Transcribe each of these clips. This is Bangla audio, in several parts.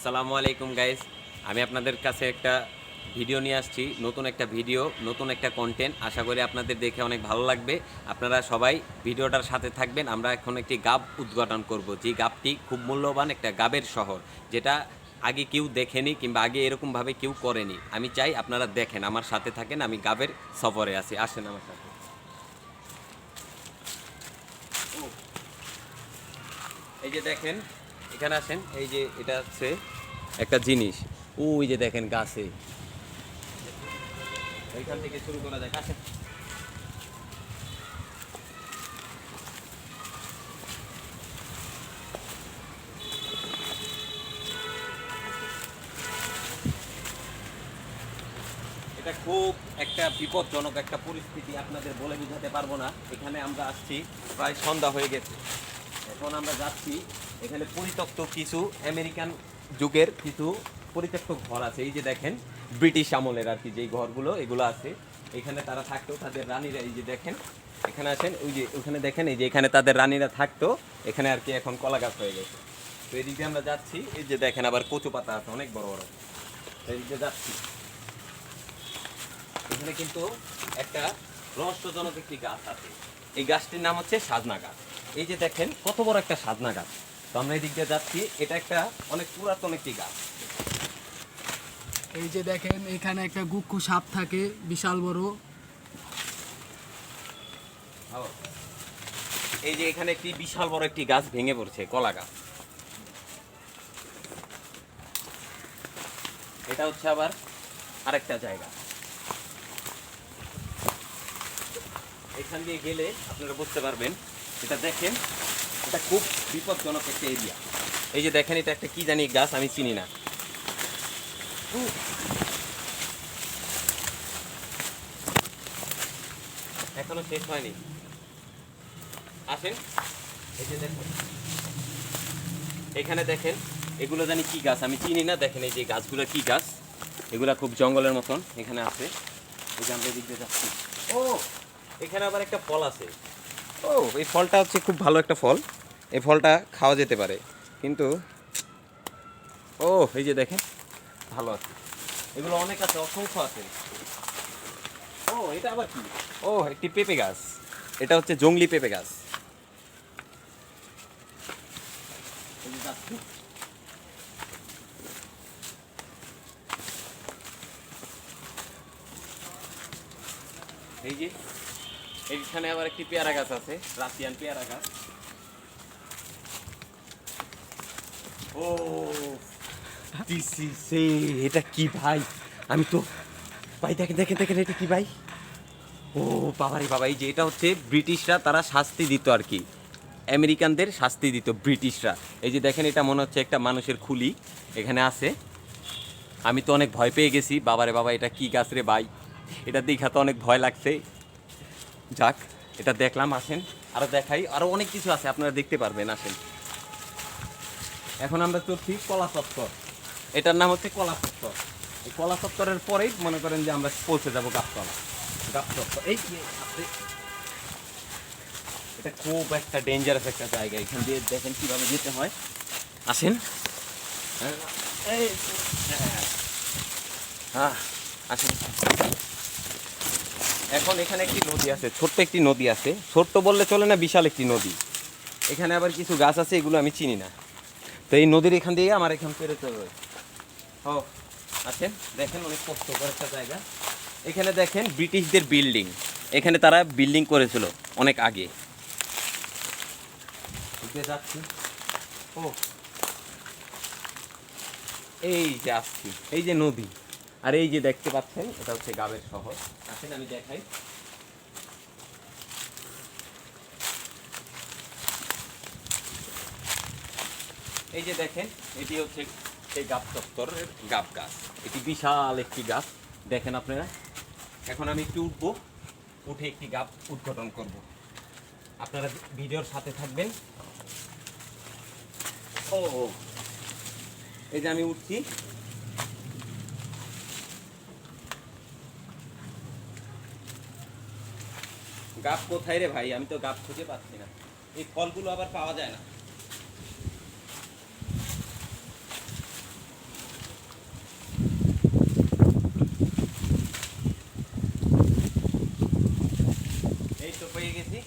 আসসালামু আলাইকুম গাইস আমি আপনাদের কাছে একটা ভিডিও নিয়ে আসছি, নতুন একটা ভিডিও, নতুন একটা কন্টেন্ট আশা করি আপনাদের দেখে অনেক ভালো লাগবে। আপনারা সবাই ভিডিওটার সাথে থাকবেন। আমরা এখন একটি গাব উদ্ঘাটন করব, যে গাবটি খুব মূল্যবান একটা গাবের শহর, যেটা আগে কেউ দেখেনি কিংবা আগে এরকমভাবে কেউ করেনি। আমি চাই আপনারা দেখেন, আমার সাথে থাকেন, আমি গাবের সফরে আছি। আসেন আমার সাথে। এই যে দেখেন এখানে আসেন, এই যে এটা হচ্ছে একটা জিনিস। ওই যে দেখেন গাছে। থেকে শুরু করা যায় আসেন। এটা খুব একটা বিপজ্জনক একটা পরিস্থিতি, আপনাদের বলে বোঝাতে পারব না। এখানে আমরা আসছি, প্রায় সন্ধ্যা হয়ে গেছে। এখন আমরা যাচ্ছি এখানে পরিত্যক্ত কিছু আমেরিকান যুগের কিছু পরিত্যক্ত ঘর আছে। এই যে দেখেন, ব্রিটিশ আমলের আর কি যেই ঘরগুলো, এগুলো আছে। এখানে তারা থাকতো, তাদের রানীরা, এই যে দেখেন, এখানে আছেন ওই যে ওখানে দেখেন, এই যে এখানে তাদের রানীরা থাকতো, এখানে আর কি এখন কলা গাছ হয়ে গেছে। তো এদিক দিয়ে আমরা যাচ্ছি, এই যে দেখেন আবার কচু পাতা আছে, অনেক বড় বড়। এদিক দিয়ে যাচ্ছি। এখানে কিন্তু একটা রহস্যজনক একটি গাছ আছে। এই গাছটির নাম হচ্ছে সাজনা গাছ। এই যে দেখেন, কত বড় একটা সাজনা গাছ। তো আমরা এই দিক দিয়ে যাচ্ছি। এটা একটা অনেক পুরাতন একটি গাছ। এই যে দেখেন এখানে একটা গুক্ষু সাপ থাকে বিশাল বড়। এই যে এখানে একটি বিশাল বড় একটি গাছ ভেঙে পড়ছে কলা গাছ। এটা হচ্ছে আবার আরেকটা জায়গা। এখান দিয়ে গেলে আপনারা বুঝতে পারবেন এটা দেখেন এটা খুব বিপজ্জনক একটা এরিয়া এই যে দেখেন, এটা একটা কি জানি গাছ, আমি চিনি না। এখনও শেষ হয়নি। আসেন, এই যে দেখেন। এখানে দেখেন, এগুলো জানি কি গাছ, আমি চিনি না। দেখেন, এই যে গাছগুলো কি গাছ, এগুলা খুব জঙ্গলের মতন এখানে আছে। এই যে আমরা দিয়ে যাচ্ছি। ও, এখানে আবার একটা ফল আছে। ও, এই ফলটা হচ্ছে খুব ভালো একটা ফল। এই ফলটা খাওয়া যেতে পারে। কিন্তু ও এই যে দেখেন, ভালো আছে। এগুলো অনেক আছে, অসংখ্য আছে। ও এটা আবার কি? ও একটি পেঁপে গাছ। এটা হচ্ছে জংলি পেঁপে গাছ। এই যে এইখানে আবার একটি পেয়ারা গাছ আছে, রাশিয়ান পেয়ারা গাছ। ও ইজ এটা কি ভাই? আমি তো, ভাই দেখেন দেখেন দেখেন, এটা কি ভাই? ও বাবারে বাবা, এই যে এটা হচ্ছে ব্রিটিশরা তারা শাস্তি দিত আর কি। আমেরিকানদের শাস্তি দিত ব্রিটিশরা। এই যে দেখেন, এটা মনে হচ্ছে একটা মানুষের খুলি এখানে আছে। আমি তো অনেক ভয় পেয়ে গেছি, বাবারে বাবা, এটা কি গাছ রে ভাই? এটা দেখা তো অনেক ভয় লাগছে। যাক, এটা দেখলাম, আসেন। আরও দেখাই, আরও অনেক কিছু আছে, আপনারা দেখতে পারবেন, আসেন। এখন আমরা চলছি কলা চত্বর। এটার নাম হচ্ছে কলা চত্বর। এই কলা চত্বরের পরেই মনে করেন যে আমরা পৌঁছে যাব গাছতলা। গাছ চত্বর এই এটা খুব একটা ডেঞ্জারাস একটা জায়গা। এখান দিয়ে দেখেন কীভাবে যেতে হয়। আসেন। হ্যাঁ। হ্যাঁ আসেন। এখন এখানে একটি নদী আছে, ছোট্ট একটি নদী আছে। ছোট্ট বললে চলে না, বিশাল একটি নদী। এখানে আবার কিছু গাছ আছে, এগুলো আমি চিনি না। তো এই নদীর এখান দিয়ে আমার এখান পেরোতে হবে। ও আছেন দেখেন অনেক কষ্টকর একটা জায়গা। এখানে দেখেন ব্রিটিশদের বিল্ডিং। এখানে তারা বিল্ডিং করেছিল অনেক আগে। যাচ্ছি। ও, এই যে আসছি, এই যে নদী। আর এই যে দেখতে পাচ্ছেন, এটা হচ্ছে গাবের শহর। আসেন, আমি দেখাই। এই যে দেখেন, এটি হচ্ছে সেই গাব চত্বরের গাব গাছ। এটি বিশাল একটি গাছ। দেখেন আপনারা, এখন আমি একটু উঠবো, উঠে একটি গাব উদ্ঘাটন করব। আপনারা ভিডিওর সাথে থাকবেন। ও। এই যে আমি উঠছি। গাব কোথায় রে ভাই? আমি তো গাব খুঁজে পাচ্ছি না। এই ফলগুলো আবার পাওয়া যায় না। পেয়ে গেছি।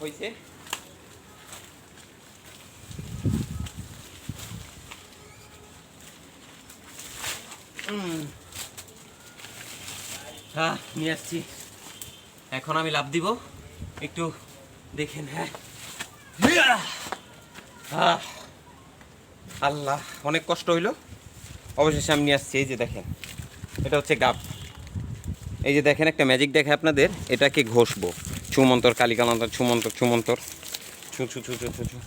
হয়েছে হ্যাঁ নিয়ে আসছি। এখন আমি লাভ দিব। একটু দেখেন হ্যাঁ। আল্লাহ, অনেক কষ্ট হইল। অবশেষে আমি নিয়ে আসছি, এই যে দেখেন, এটা হচ্ছে গাপ এই যে দেখেন, একটা ম্যাজিক দেখে আপনাদের, এটাকে ঘষবো। ছুমন্তর কালিকালন্তর ছুমন্তর ছুমন্তর ছু ছু ছু ছু ছু ছু।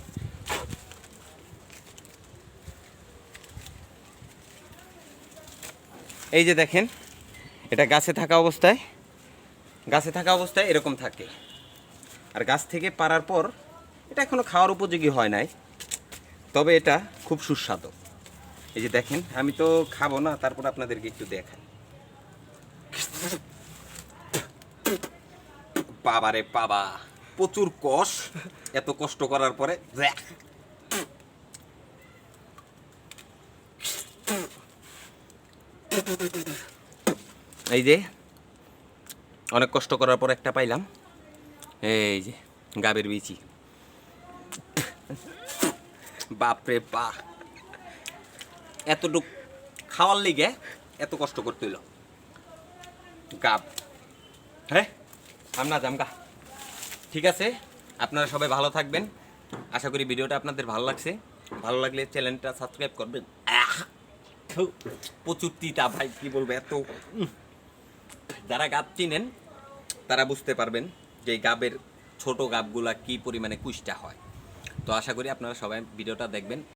এই যে দেখেন, এটা গাছে থাকা অবস্থায়, গাছে থাকা অবস্থায় এরকম থাকে। আর গাছ থেকে পারার পর, এটা এখনও খাওয়ার উপযোগী হয় নাই। তবে এটা খুব সুস্বাদু। এই যে দেখেন, আমি তো খাব না, তারপর আপনাদেরকে একটু দেখাই। বাবারে বাবা, প্রচুর কষ, এত কষ্ট করার পরে। এই যে, অনেক কষ্ট করার পর একটা পাইলাম। এই যে, গাবের বিচি। বাপরে বা। এতটুক খাওয়ার লিগে এত কষ্ট করতে হইল। গাব। হ্যাঁ আমরা জামগা। ঠিক আছে, আপনারা সবাই ভালো থাকবেন। আশা করি ভিডিওটা আপনাদের ভালো লাগছে। ভালো লাগলে চ্যানেলটা সাবস্ক্রাইব করবেন। প্রচুর তিতা ভাই, কি বলব, এত যারা গাব চিনেন, তারা বুঝতে পারবেন যে গাবের ছোট গাবগুলা কি পরিমাণে কুষ্টা হয়। তো আশা করি আপনারা সবাই ভিডিওটা দেখবেন।